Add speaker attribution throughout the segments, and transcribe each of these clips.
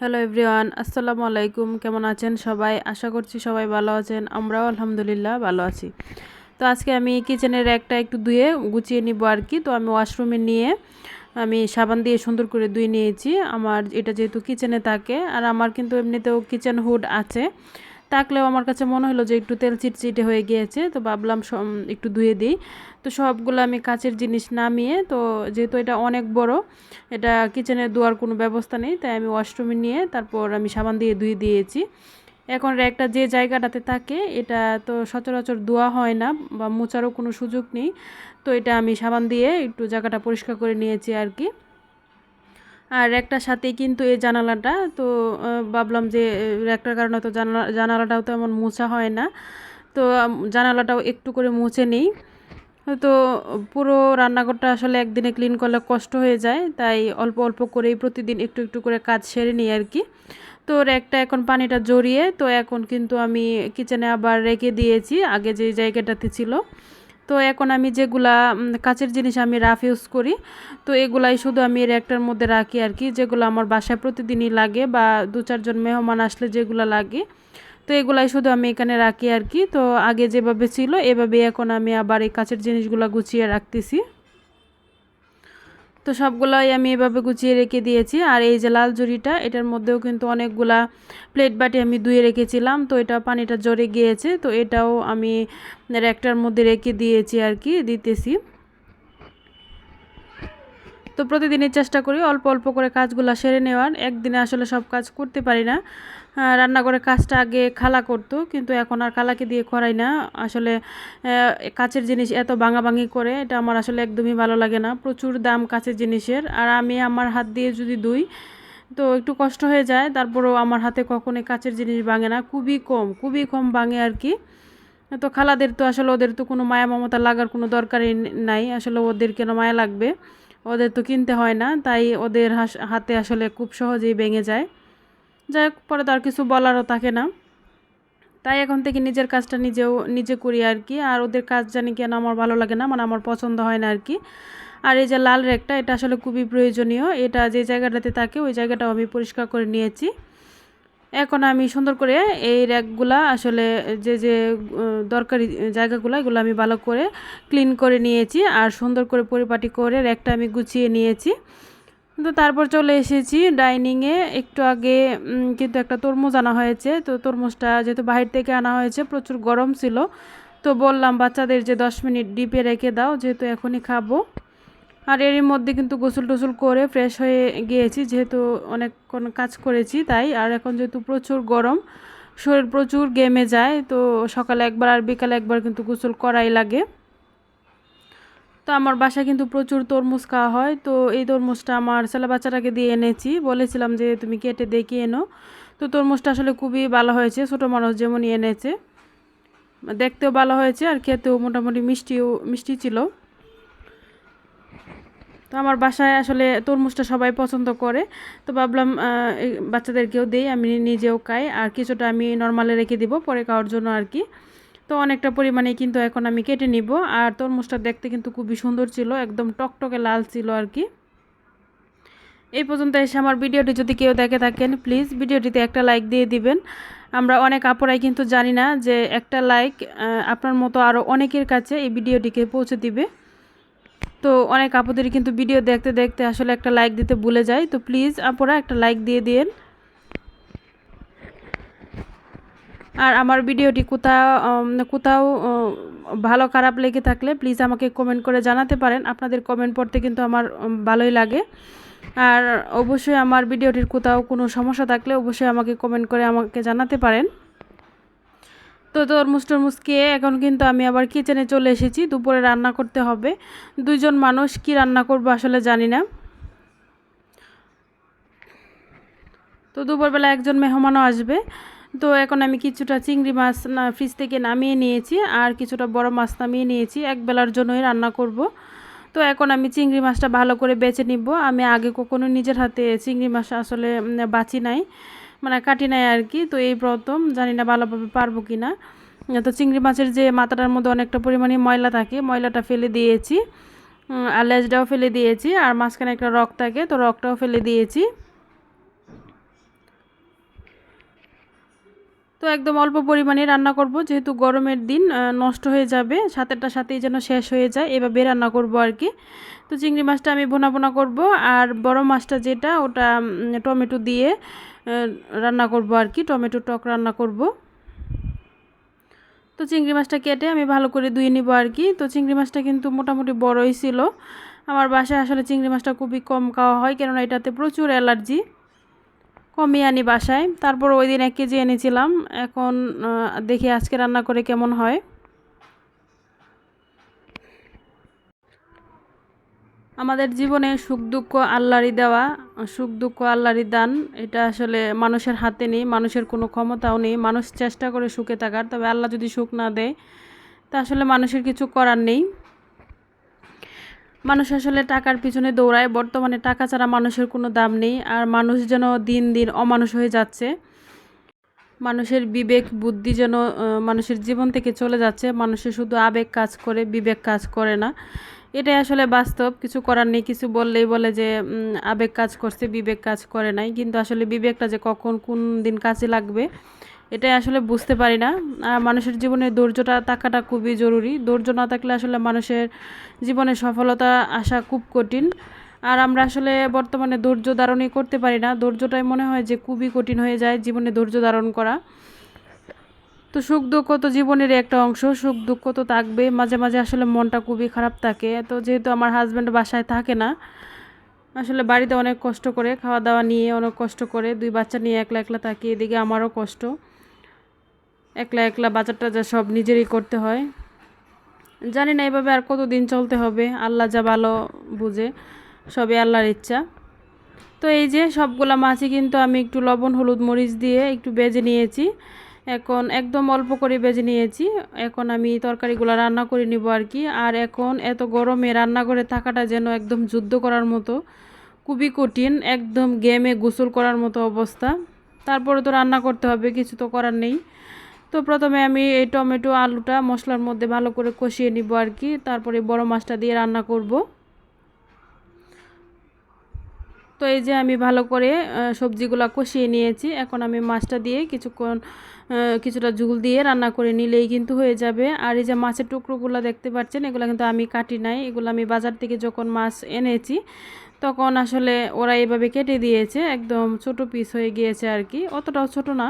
Speaker 1: Hello everyone আসসালামু আলাইকুম, কেমন আছেন সবাই? আশা করছি সবাই ভালো আছেন, আমরাও আলহামদুলিল্লাহ ভালো আছি। তো আজকে আমি কিচেনের একটা একটু ধুয়ে গুছিয়ে নিব আর কি। তো আমি ওয়াশরুমে নিয়ে আমি সাবান দিয়ে সুন্দর করে ধুয়ে নিয়েছি। আমার এটা যেহেতু কিচেনে থাকে, আর আমার কিন্তু এমনিতেও কিচেন হুড আছে। থাকলেও আমার কাছে মনে হলো যে একটু তেল চিটচিটে হয়ে গিয়েছে, তো ভাবলাম একটু ধুয়ে দিই। তো সবগুলো আমি কাচের জিনিস নামিয়ে, তো যেহেতু এটা অনেক বড়, এটা কিচেনে ধোয়ার কোনো ব্যবস্থা নেই, তাই আমি ওয়াশরুমে নিয়ে তারপর আমি সাবান দিয়ে ধুয়ে দিয়েছি। এখন একটা যে জায়গাটাতে থাকে, এটা তো সচরাচর ধোয়া হয় না বা মোচারও কোনো সুযোগ নেই, তো এটা আমি সাবান দিয়ে একটু জায়গাটা পরিষ্কার করে নিয়েছি আর কি। আর একটা সাথে কিন্তু এই জানালাটা। তো ভাবলাম যে একটার কারণে তো জানালা, জানালাটাও তো এমন মোছা হয় না। তো জানালাটাও একটু করে মুছে নিই। তো, পুরো রান্নাঘরটা আসলে একদিনে ক্লিন করলে কষ্ট হয়ে যায়। তাই অল্প অল্প করেই প্রতিদিন একটু একটু করে কাজ সেরে নিই আর কি। তো একটা এখন পানিটা জড়িয়ে, তো এখন কিন্তু আমি কিচেনে আবার রেখে দিয়েছি, আগে যে জায়গাটাতে ছিল। তো এখন আমি যেগুলা কাচের জিনিস আমি রাফ ইউজ করি, তো এগুলাই শুধু আমি এর একটার মধ্যে রাখি আর কি, যেগুলো আমার বাসায় প্রতিদিনই লাগে বা দু চারজন মেহমান আসলে যেগুলো লাগে, তো এগুলাই শুধু আমি এখানে রাখি আর কি। তো আগে যেভাবে ছিল এভাবে এখন আমি আবার এই কাচের জিনিসগুলো গুছিয়ে রাখতেছি। তো সবগুলোই আমি এভাবে গুছিয়ে রেখে দিয়েছি। আর এই যে লাল জুড়িটা এটার মধ্যেও কিন্তু অনেকগুলা প্লেট বাটি আমি ধুয়ে রেখেছিলাম। তো এটা পানিটা জড়ে গিয়েছে। তো এটাও আমি একটার মধ্যে রেখে দিয়েছি আর কি, দিতেছি। তো প্রতিদিনই চেষ্টা করি অল্প অল্প করে কাজগুলো সেরে নেওয়ার। একদিনে আসলে সব কাজ করতে পারি না। রান্নাঘরের কাজটা আগে খালা করতো, কিন্তু এখন আর খালাকে দিয়ে করাই না। আসলে কাচের জিনিস এত ভাঙাভাঙি করে, এটা আমার আসলে একদমই ভালো লাগে না। প্রচুর দাম কাচের জিনিসের। আর আমি আমার হাত দিয়ে যদি দুই তো একটু কষ্ট হয়ে যায়। তারপরেও আমার হাতে কখনোই কাচের জিনিস ভাঙে না। খুবই কম খুবই কম ভাঙে আর কি। তো খালাদের তো আসলে ওদের তো কোনো মায়া মমতা লাগার কোনো দরকারই নাই। আসলে ওদের কেন মায়া লাগবে? ওদের তো কিনতে হয় না, তাই ওদের হাতে আসলে খুব সহজেই ভেঙে যায়। যাই হোক, পরে তো আর কিছু বলারও থাকে না। তাই এখন থেকে নিজের কাজটা নিজেও, নিজে করি আর কি। আর ওদের কাজ জানি কেন আমার ভালো লাগে না মানে আমার পছন্দ হয় না আর কি। আর এই যে লাল রেকটা, এটা আসলে খুবই প্রয়োজনীয়। এটা যে জায়গাটাতে থাকে, ওই জায়গাটাও আমি পরিষ্কার করে নিয়েছি। এখন আমি সুন্দর করে এই র্যাকগুলা আসলে যে যে দরকারি জায়গাগুলো, এগুলো আমি ভালো করে ক্লিন করে নিয়েছি আর সুন্দর করে পরিপাটি করে র্যাকটা আমি গুছিয়ে নিয়েছি। তো তারপর চলে এসেছি ডাইনিংয়ে। একটু আগে কিন্তু একটা তরমুজ আনা হয়েছে। তো তরমুজটা যেহেতু বাহির থেকে আনা হয়েছে, প্রচুর গরম ছিল। তো বললাম, বাচ্চাদের যে দশ মিনিট ডিপে রেখে দাও, যেহেতু এখনই খাব। আর এরই মধ্যে কিন্তু গোসল টোসল করে ফ্রেশ হয়ে গিয়েছি, যেহেতু অনেকক্ষণ কাজ করেছি তাই। আর এখন যেহেতু প্রচুর গরম, শরীর প্রচুর গেমে যায়, তো সকালে একবার আর বিকালে একবার কিন্তু গোসল করাই লাগে। তো আমার বাসায় কিন্তু প্রচুর তরমুজ খাওয়া হয়, তো এই তরমুজটা আমার ছেলে বাচ্চাটাকে দিয়ে এনেছি। বলেছিলাম যে, তুমি কেটে দেখি এনো। তো তরমুজটা আসলে খুবই ভালো হয়েছে, ছোটো মানুষ যেমনই এনেছে। দেখতেও ভালো হয়েছে আর খেতেও মোটামুটি মিষ্টিও, মিষ্টি ছিল। তো আমার বাসায় আসলে তরমুজটা সবাই পছন্দ করে। তো ভাবলাম বাচ্চাদেরকেও দিই, আমি নিজেও খাই। আর কিছুটা আমি নর্মালে রেখে দিব, পরে খাওয়ার জন্য আর কি। তো অনেকটা পরিমাণে কিন্তু এখন আমি কেটে নিব। আর তরমুজটা দেখতে কিন্তু খুবই সুন্দর ছিল, একদম টকটকে লাল ছিল আর কি। এই পর্যন্ত এসে আমার ভিডিওটি যদি কেউ দেখে থাকেন প্লিজ ভিডিওটিতে একটা লাইক দিয়ে দিবেন। আমরা অনেক আপুরাই কিন্তু জানি না যে একটা লাইক আপনার মতো আরও অনেকের কাছে এই ভিডিওটিকে পৌঁছে দিবে। তো অনেক আপুদের কিন্তু ভিডিও দেখতে দেখতে আসলে একটা লাইক দিতে ভুলে যায়। তো প্লিজ আপুরা একটা লাইক দিয়ে দিন। আর আমার ভিডিওটি কোথাও কোথাও ভালো খারাপ লেগে থাকলে প্লিজ আমাকে কমেন্ট করে জানাতে পারেন। আপনাদের কমেন্ট পড়তে কিন্তু আমার ভালোই লাগে। আর অবশ্যই আমার ভিডিওটির কোথাও কোনো সমস্যা থাকলে অবশ্যই আমাকে কমেন্ট করে আমাকে জানাতে পারেন। তো তরমুজ টরমুজ খেয়ে এখন কিন্তু আমি আবার কিচেনে চলে এসেছি। দুপুরে রান্না করতে হবে। দুজন মানুষ কি রান্না করব আসলে জানি না। তো দুপুরবেলা একজন মেহমানও আসবে। তো এখন আমি কিছুটা চিংড়ি মাছ না ফ্রিজ থেকে নামিয়ে নিয়েছি আর কিছুটা বড় মাছ নামিয়ে নিয়েছি। এক বেলার জন্যই রান্না করব। তো এখন আমি চিংড়ি মাছটা ভালো করে বেছে নিব। আমি আগে কখনো নিজের হাতে চিংড়ি মাছ আসলে বাঁচি নাই। মানে কাটি নাই আর কি। তো এই প্রথম, জানি না ভালোভাবে পারব কি না তো চিংড়ি মাছের যে মাথাটার মধ্যে অনেকটা পরিমাণে ময়লা থাকে, ময়লাটা ফেলে দিয়েছি। আর লেজটাও ফেলে দিয়েছি, আর মাঝখানে একটা রক থাকে, তো রকটাও ফেলে দিয়েছি। তো একদম অল্প পরিমাণে রান্না করব। যেহেতু গরমের দিন নষ্ট হয়ে যাবে সাথেরটা সাথেই যেন শেষ হয়ে যায়, এভাবে রান্না করব আর কি। তো চিংড়ি মাছটা আমি বোনা বোনা করব, আর বড় মাছটা যেটা, ওটা টমেটো দিয়ে রান্না করব আর কি, টমেটো টক রান্না করব। তো চিংড়ি মাছটা কেটে আমি ভালো করে ধুয়ে নিব আর কি। তো চিংড়ি মাছটা কিন্তু মোটামুটি বড়ই ছিল। আমার বাসায় আসলে চিংড়ি মাছটা খুবই কম খাওয়া হয়, কেননা এটাতে প্রচুর অ্যালার্জি। কমই আনি বাসায়। তারপর ওই দিন এক কেজি এনেছিলাম, এখন দেখি আজকে রান্না করে কেমন হয়। আমাদের জীবনে সুখ, দুঃখ, আল্লাহরই দেওয়া। সুখ, দুঃখ, আল্লাহরই দান, এটা আসলে মানুষের হাতে নেই, মানুষের কোনো ক্ষমতাও নেই। মানুষ চেষ্টা করে সুখে থাকার, তবে আল্লাহ যদি সুখ না দেয়, তা আসলে মানুষের কিছু করার নেই। মানুষ আসলে টাকার পিছনে দৌড়ায়। বর্তমানে টাকা ছাড়া মানুষের কোনো দাম নেই। আর মানুষ যেন দিন দিন অমানুষ হয়ে যাচ্ছে। মানুষের বিবেক, বুদ্ধি যেন মানুষের জীবন থেকে চলে যাচ্ছে। মানুষের শুধু আবেগ কাজ করে, বিবেক কাজ করে না। এটাই আসলে বাস্তব। কিছু করার নেই। কিছু বললেই বলে যে আবেগ কাজ করছে, বিবেক কাজ করে নাই। কিন্তু আসলে বিবেকটা যে কখন কোন দিন কাজে লাগবে এটাই আসলে বুঝতে পারি না। আর মানুষের জীবনে ধৈর্যটা থাকাটা খুবই জরুরি। ধৈর্য না থাকলে আসলে মানুষের জীবনে সফলতা আসা খুব কঠিন। আর আমরা আসলে বর্তমানে ধৈর্য ধারণই করতে পারি না। ধৈর্যটাই মনে হয় যে খুবই কঠিন হয়ে যায় জীবনে ধৈর্য ধারণ করা। তো সুখ দুঃখ তো জীবনের একটা অংশ। সুখ দুঃখ তো থাকবে মাঝে মাঝে আসলে মনটা খুবই খারাপ থাকে। তো যেহেতু আমার হাজব্যান্ড বাসায় থাকে না, আসলে বাড়িতে অনেক কষ্ট করে খাওয়া দাওয়া নিয়ে অনেক কষ্ট করে, দুই বাচ্চা নিয়ে একলা একলা থাকি, এদিকে আমারও কষ্ট। একলা একলা বাজার টাজার সব নিজেরই করতে হয়। জানি না এভাবে আর কতদিন চলতে হবে, আল্লাহ যা ভালো বুঝে, সবই আল্লাহর ইচ্ছা। তো এই যে সবগুলা মাছই কিন্তু আমি একটু লবণ, হলুদ, মরিচ দিয়ে একটু বেজে নিয়েছি। এখন একদম অল্প করে বেজে নিয়েছি। এখন আমি তরকারিগুলো রান্না করে নিব আর কি। আর এখন এত গরমে রান্না করে থাকাটা যেন একদম যুদ্ধ করার মতো, খুবই কঠিন, একদম গেমে গোসল করার মতো অবস্থা। তারপরে তো রান্না করতে হবে, কিছু তো করার নেই। তো প্রথমে আমি এই টমেটো, আলুটা মশলার মধ্যে ভালো করে কষিয়ে নিব আর কি। তারপরে বড় মাছটা দিয়ে রান্না করব। তো এই যে আমি ভালো করে সবজিগুলো কষিয়ে নিয়েছি। এখন আমি মাছটা দিয়ে কিছুক্ষণ কিছুটা ঝুল দিয়ে রান্না করে নিলেই কিন্তু হয়ে যাবে। আর এই যে মাছের টুকরোগুলো দেখতে পাচ্ছেন, এগুলো কিন্তু আমি কাটি নাই। এগুলো আমি বাজার থেকে যখন মাছ এনেছি, তখন আসলে ওরা এভাবে কেটে দিয়েছে। একদম ছোট পিস হয়ে গিয়েছে আর কি। অতটাও ছোট না।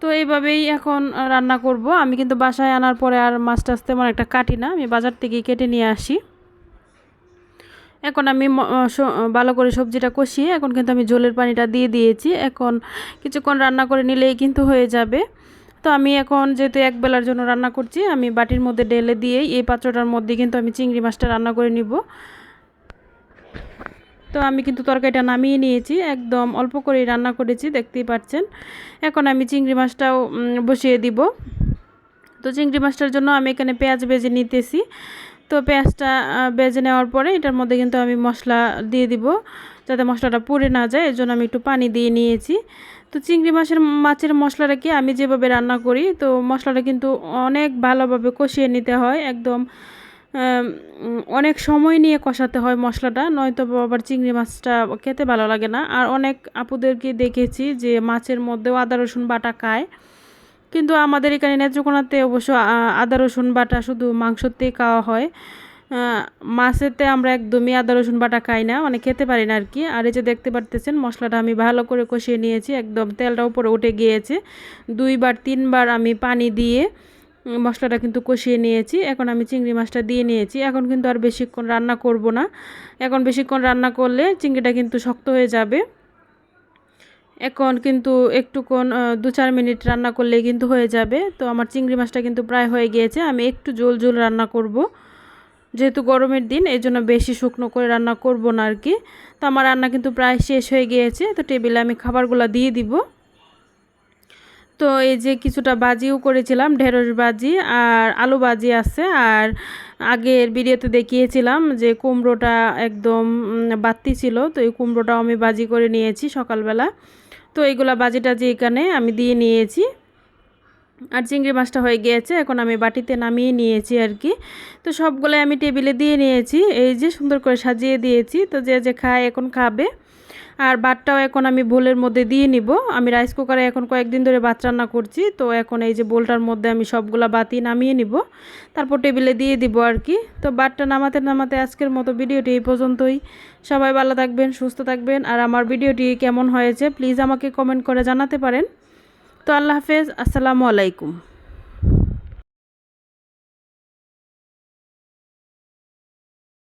Speaker 1: তো এইভাবেই এখন রান্না করব। আমি কিন্তু বাসায় আনার পরে আর মাছ টাছ তেমন একটা কাটি না। আমি বাজার থেকেই কেটে নিয়ে আসি। এখন আমি ভালো করে সবজিটা কষিয়ে এখন কিন্তু আমি জলের পানিটা দিয়ে দিয়েছি। এখন কিছুক্ষণ রান্না করে নিলেই কিন্তু হয়ে যাবে। তো আমি এখন যেহেতু এক বেলার জন্য রান্না করছি, আমি বাটির মধ্যে ঢেলে দিয়েই এই পাত্রটার মধ্যে কিন্তু আমি চিংড়ি মাছটা রান্না করে নিব। তো আমি কিন্তু তরকারিটা নামিয়ে নিয়েছি, একদম অল্প করেই রান্না করেছি, দেখতেই পাচ্ছেন। এখন আমি চিংড়ি মাছটাও বসিয়ে দিব। তো চিংড়ি মাছটার জন্য আমি এখানে পেঁয়াজ বেজে নিতেছি। তো পেঁয়াজটা বেজে নেওয়ার পরে এটার মধ্যে কিন্তু আমি মশলা দিয়ে দিব, যাতে মশলাটা পুড়ে না যায়, এর জন্য আমি একটু পানি দিয়ে নিয়েছি। তো চিংড়ি মাছের মাছের মশলাটা কি আমি যেভাবে রান্না করি, তো মশলাটা কিন্তু অনেক ভালোভাবে কষিয়ে নিতে হয়, একদম অনেক সময় নিয়ে কষাতে হয় মশলাটা, নয়তো আবার চিংড়ি মাছটা খেতে ভালো লাগে না। আর অনেক আপুদেরকে দেখেছি যে মাছের মধ্যেও আদা, রসুন বাটা খায়। কিন্তু আমাদের এখানে নেত্রকোনাতে অবশ্য আদা, রসুন বাটা শুধু মাংসতেই খাওয়া হয়। মাছেতে আমরা একদমই আদা, রসুন বাটা খাই না মানে খেতে পারি না আর কি আর এই যে দেখতে পারতেছেন, মশলাটা আমি ভালো করে কষিয়ে নিয়েছি, একদম তেলটা উপরে উঠে গিয়েছে। দুইবার, তিনবার আমি পানি দিয়ে মশলাটা কিন্তু কষিয়ে নিয়েছি। এখন আমি চিংড়ি মাছটা দিয়ে নিয়েছি। এখন কিন্তু আর বেশিক্ষণ রান্না করব না। এখন বেশিক্ষণ রান্না করলে চিংড়িটা কিন্তু শক্ত হয়ে যাবে। এখন কিন্তু একটুক্ষণ দু চার মিনিট রান্না করলেই কিন্তু হয়ে যাবে। তো আমার চিংড়ি মাছটা কিন্তু প্রায় হয়ে গিয়েছে। আমি একটু জোল জোল রান্না করব। যেহেতু গরমের দিন, এই জন্য বেশি শুকনো করে রান্না করব না আর কি। তো আমার রান্না কিন্তু প্রায় শেষ হয়ে গিয়েছে। তো টেবিলে আমি খাবারগুলো দিয়ে দিব। তো এই যে কিছুটা বাজিও করেছিলাম, ঢেঁড়স বাজি আর আলু বাজি আছে। আর আগের ভিডিওতে দেখিয়েছিলাম যে কুমড়োটা একদম বাত্তি ছিল, তো এই কুমড়োটাও আমি বাজি করে নিয়েছি সকালবেলা। তো এইগুলা বাজি টাজি এখানে আমি দিয়ে নিয়েছি। আর চিংড়ি মাছটা হয়ে গিয়েছে, এখন আমি বাটিতে নামিয়ে নিয়েছি আর কি। তো সবগুলো আমি টেবিলে দিয়ে নিয়েছি, এই যে সুন্দর করে সাজিয়ে দিয়েছি। তো যে যে খায় এখন খাবে। আর ভাতটাও এখন আমি বোলের মধ্যে দিয়ে নিব। আমি রাইস কুকারে এখন কয়েকদিন ধরে ভাত রান্না করছি, তো এখন এই যে বোলটার মধ্যে আমি সবগুলা বাতি নামিয়ে নিব। তারপর টেবিলে দিয়ে দিব আর কি। তো ভাতটা নামাতে নামাতে আজকের মতো ভিডিওটি এই পর্যন্তই। সবাই ভালো থাকবেন, সুস্থ থাকবেন। আর আমার ভিডিওটি কেমন হয়েছে প্লিজ আমাকে কমেন্ট করে জানাতে পারেন। তো আল্লাহ হাফেজ, আসসালামু আলাইকুম।